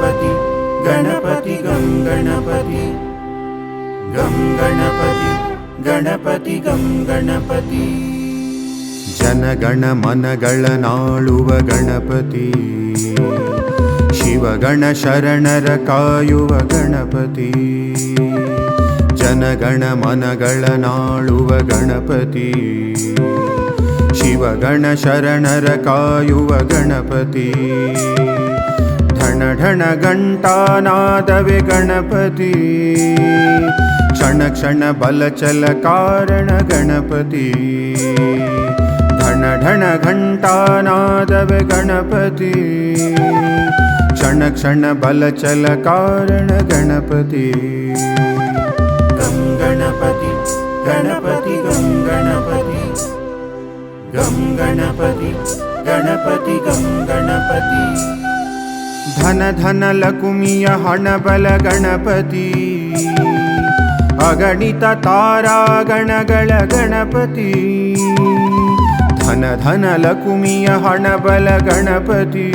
गणपति गणपति गं गणपति गं गणपति गणपति गं गणपति ಜನಗಣ ಮನಗಳ ನಾಳುವ ಗಣಪತಿ ಶಿವಗಣ ಶರಣರ ಕಾಯುವ ಗಣಪತಿ ಜನಗಣ ಮನಗಳ ನಾಳುವ ಗಣಪತಿ ಶಿವಗಣ ಶರಣರ ಕಾಯುವ ಗಣಪತಿ ढणघण्टा नादवे गणपति क्षणक्षण बल चल कारणगणपति ढन ढण घण्टा नादवे गणपति क्षणक्षण बलचलकारण गणपति गं गणपति गणपति गं गणपति गं गणपति गणपति गं गणपति ಧನ ಧನ ಲಕುಮಿಯ ಹಣ ಬಲ ಗಣಪತಿ. ಅಗಣಿತ ತಾರಾ ಗಣಗಳ ಗಣಪತಿ. ಧನ ಧನ ಲಕುಮಿಯ ಹಣ ಬಲ ಗಣಪತಿ.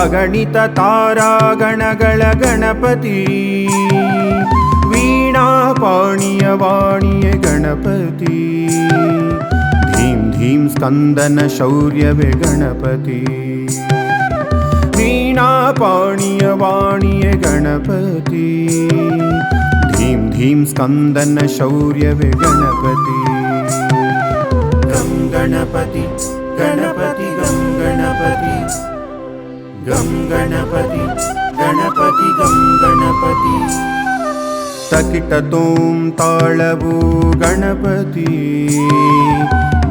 ಅಗಣಿತ ತಾರಾ ಗಣಗಳ ಗಣಪತಿ. ವೀಣಾ ಪಾಣಿಯ ವಾಣಿಯ ಗಣಪತಿ. ಧೀಂ ಧೀಂ ಸ್ಕಂದನ ಶೌರ್ಯವೇ ಗಣಪತಿ. वीणा पाणीय वाणीय गणपति धीं धीं स्कन्दन शौर्य गणपति गं गणपति गणपति गं गणपति गं गणपति गणपति गं गणपति तकिटतों ताळवो गणपति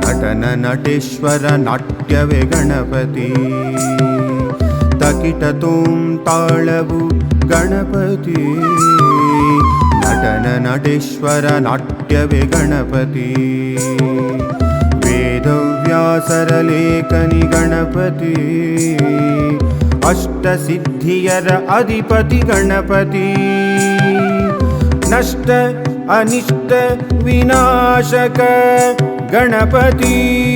नटन नटेश्वर नाट्यवे गणपति किटतों ताळव गणपते। नटन नटेश्वर नाट्यविगणपति वेदव्यासरलेखनि गणपति। अष्टसिद्धियर अधिपति गणपति। नष्ट अनिष्ट विनाशक गणपति।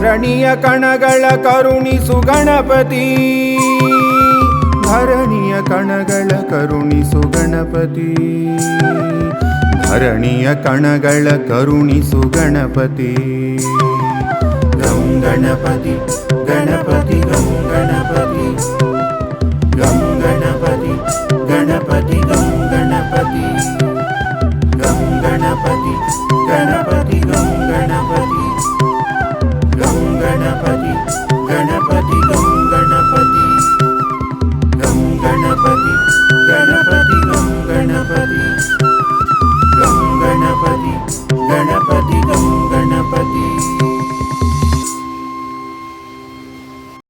ಧರಣಿಯ ಕಣಗಳ ಕರುಣಿಸು ಗಣಪತಿ. ಧರಣಿಯ ಕಣಗಳ ಕರುಣಿಸು ಗಣಪತಿ. ಧರಣಿಯ ಕಣಗಳ ಕರುಣಿಸು ಗಣಪತಿ. ಗಂ ಗಣಪತಿ ಗಣಪತಿ ಗಂ